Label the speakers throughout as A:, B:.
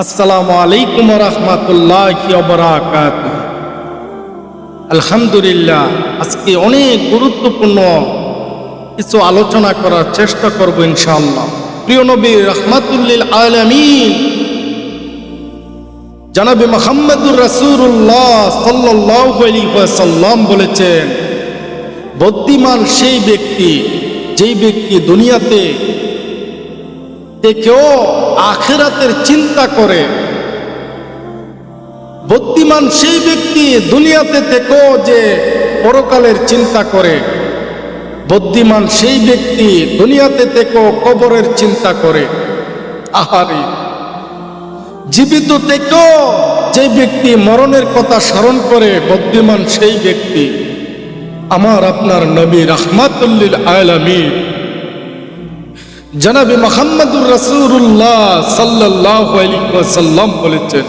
A: আসসালামু আলাইকুম রহমতুল্লাহ বরাকাত আলহামদুলিল্লাহ, আজকে অনেক গুরুত্বপূর্ণ কিছু আলোচনা করার চেষ্টা করব ইনশাআল্লাহ। প্রিয় নবী, রহমাতুল্লিল আলমিন। জানাবি মোহাম্মদুর রসুল্লাহ সাল্লাম বলেছেন, বুদ্ধিমান সেই ব্যক্তি, যেই ব্যক্তি দুনিয়াতে দেখেও আখেরাতের চিন্তা করে। বুদ্ধিমান সেই ব্যক্তি দুনিয়াতে থেকেও যে পরকালের চিন্তা করে। বুদ্ধিমান সেই ব্যক্তি দুনিয়াতে থেকেও কবরের চিন্তা করে। আহারে, জীবিত থেকেও যে ব্যক্তি মরণের কথা স্মরণ করে, বুদ্ধিমান সেই ব্যক্তি। আমার আপনার নবী রহমাতুল্লিল আলমী জনাবি মোহাম্মদুর রসুল্লাহ সাল্লাহ সাল্লাম বলেছেন,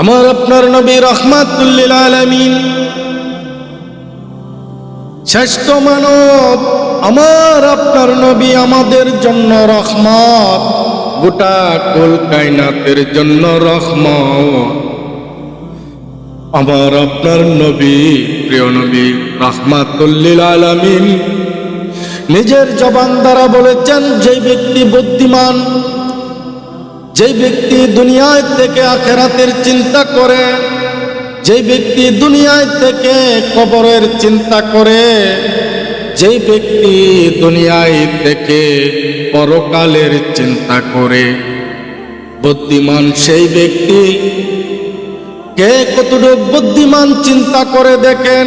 A: আমার আপনার নবী রহমাতুল্লিল আলমিন, শ্রেষ্ঠ মানব, আমার আপনার নবী আমাদের জন্য রহমত, গোটা কুল কায়নাতের জন্য রহমত। আমার আপনার নবী, প্রিয় নবী রহমাতুল্লিল আলমিন নিজের জবান দ্বারা বলেছেন যে ব্যক্তি বুদ্ধিমান যে ব্যক্তি দুনিয়ায় থেকে আখেরাতের চিন্তা করে যে ব্যক্তি দুনিয়ায় থেকে কবরের চিন্তা করে যে ব্যক্তি দুনিয়ায় থেকে পরকালের চিন্তা করে। বুদ্ধিমান সেই ব্যক্তি কে কতটুকু বুদ্ধিমান চিন্তা করে দেখেন?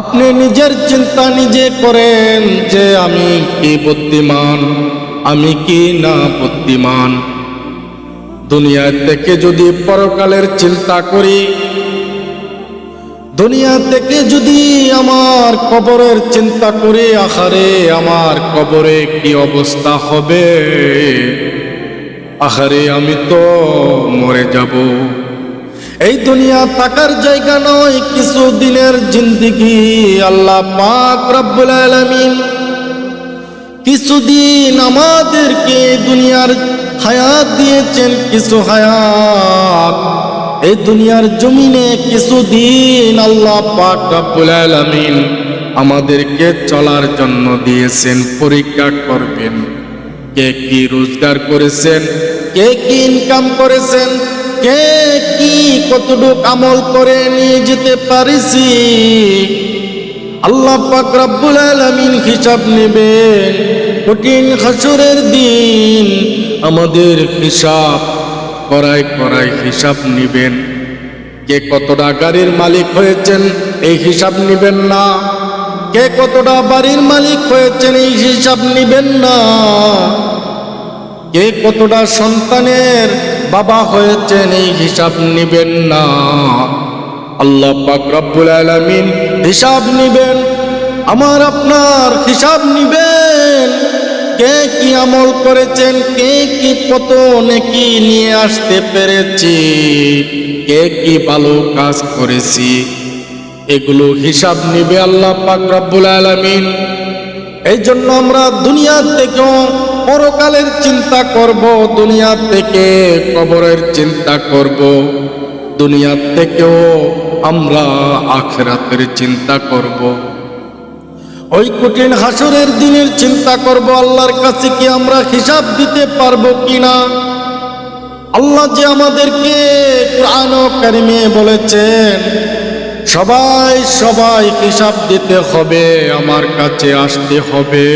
A: আপনি নিজের চিন্তা নিজে করেন যে আমি কি বুদ্ধিমান, আমি কি না বুদ্ধিমান। দুনিয়া থেকে যদি পরকালের চিন্তা করি, দুনিয়া থেকে যদি আমার কবরের চিন্তা করি, আহারে আমার কবরে কি অবস্থা হবে? আহারে আমি তো মরে যাব। এই দুনিয়া থাকার জায়গা নয়, কিছু দিনের জিন্দিগি আল্লাহ পাক রব্বুল আলামিন। কিছুদিন আমাদেরকে দুনিয়ার হায়াত দিয়েছেন, কিছু হায়াত। এই দুনিয়ার জমিনে কিছুদিন আল্লাহ পাক রব্বুল আলামিন আমাদেরকে চলার জন্য দিয়েছেন, পরীক্ষা করবেন। কে কি রোজগার করেছেন, কে কি ইনকাম করেছেন কে কি কতটুক আমল করে নিয়ে যেতে পারিছি? আল্লাহ পাক রব্বুল আলামিন হিসাব নেবেন। কঠিন হাসরের দিন আমাদের হিসাব করায় করায় হিসাব নিবেন। কে কতটা গাড়ির মালিক হয়েছেন, এই হিসাব নিবেন না। কে কতটা বাড়ির মালিক হয়েছেন, এই হিসাব নিবেন না। কে কতটা সন্তানের বাবা হয়েছেন এই হিসাব নিবেন না। আল্লাহ পাক আলামিন হিসাব নিবেন, আমার আপনার হিসাব নিবেন। কে কি আমল করেছেন, কে কি কত নেকি নিয়ে আসতে পেরেছি, কে কি ভালো কাজ করেছি, এগুলো হিসাব নিবে আল্লাহ পাক রব্বুল আলামিন। এই জন্য আমরা দুনিয়া থেকেও পরকালের চিন্তা করব, দুনিয়া থেকে কবরের চিন্তা করব। দুনিয়া থেকেও আমরা আখেরাতের চিন্তা করব। ওই কঠিন হাসরের দিনের চিন্তা করব, আল্লাহর কাছে কি আমরা হিসাব দিতে পারব কিনা? আল্লাহ যে আমাদেরকে কোরআন কারিমে বলেছেন, সবাই সবাই হিসাব দিতে হবে, আমার কাছে আসতে হবে।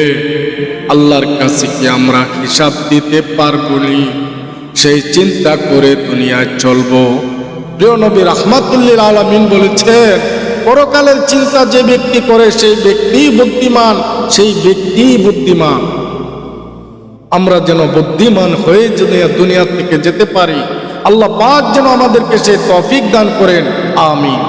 A: আল্লাহর কাছে কি আমরা হিসাব দিতে পারব নি? সেই চিন্তা করে দুনিয়ায় চলবো। প্রিয় নবী রহমাতুল্লিল আলমিন বলেছেন, পরকালের চিন্তা যে ব্যক্তি করে সেই ব্যক্তি বুদ্ধিমান, সেই ব্যক্তি বুদ্ধিমান। আমরা যেন বুদ্ধিমান হয়ে যদি দুনিয়া থেকে যেতে পারি, আল্লাহ পাক যেন আমাদেরকে সেই তফিক দান করেন, আমিন।